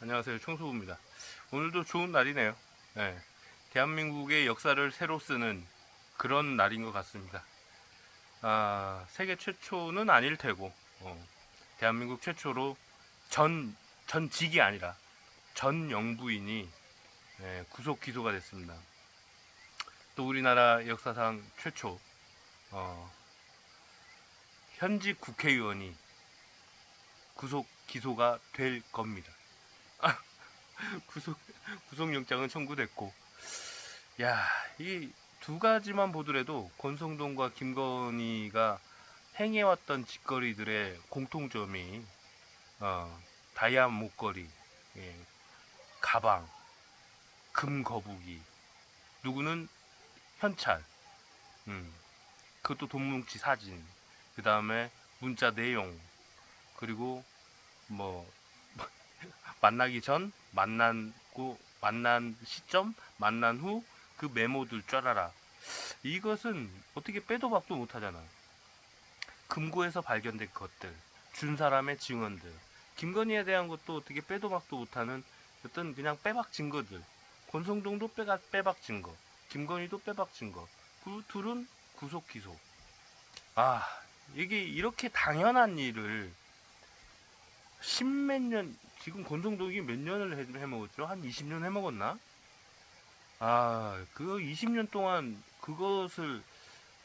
안녕하세요. 청소부입니다. 오늘도 좋은 날이네요. 네. 대한민국의 역사를 새로 쓰는 그런 날인 것 같습니다. 아, 세계 최초는 아닐 테고, 어, 대한민국 최초로 전, 전직이 아니라 전 영부인이 예, 구속 기소가 됐습니다. 또 우리나라 역사상 최초, 어, 현직 국회의원이 구속 기소가 될 겁니다. 아, 구속 구속영장은 청구됐고, 야, 이 두 가지만 보더라도 권성동과 김건희가 행해왔던 짓거리들의 공통점이 어, 다이아 목걸이, 예, 가방, 금 거북이, 누구는 현찰, 음, 그것도 돈뭉치 사진, 그 다음에 문자 내용, 그리고 뭐 만나기 전, 만나고 만난 시점, 만난 후 그 메모들 짜라라. 이것은 어떻게 빼도 박도 못하잖아. 금고에서 발견된 것들, 준 사람의 증언들, 김건희에 대한 것도 어떻게 빼도 박도 못하는 어떤 그냥 빼박 증거들. 권성동도 빼박, 빼박 증거, 김건희도 빼박 증거. 그 둘은 구속 기소. 아, 이게 이렇게 당연한 일을 십몇 년, 지금 권성동이 몇 년을 해, 해먹었죠? 한 20년 해 먹었나? 아, 그 20년 동안 그것을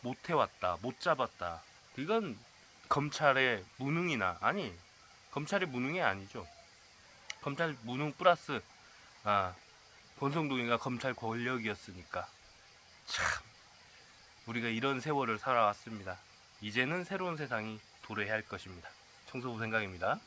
못 해왔다, 못 잡았다. 이건 검찰의 무능이나, 아니, 검찰의 무능이 아니죠. 검찰 무능 플러스, 아, 권성동이가 검찰 권력이었으니까. 참, 우리가 이런 세월을 살아왔습니다. 이제는 새로운 세상이 도래할 것입니다. 청소부 생각입니다.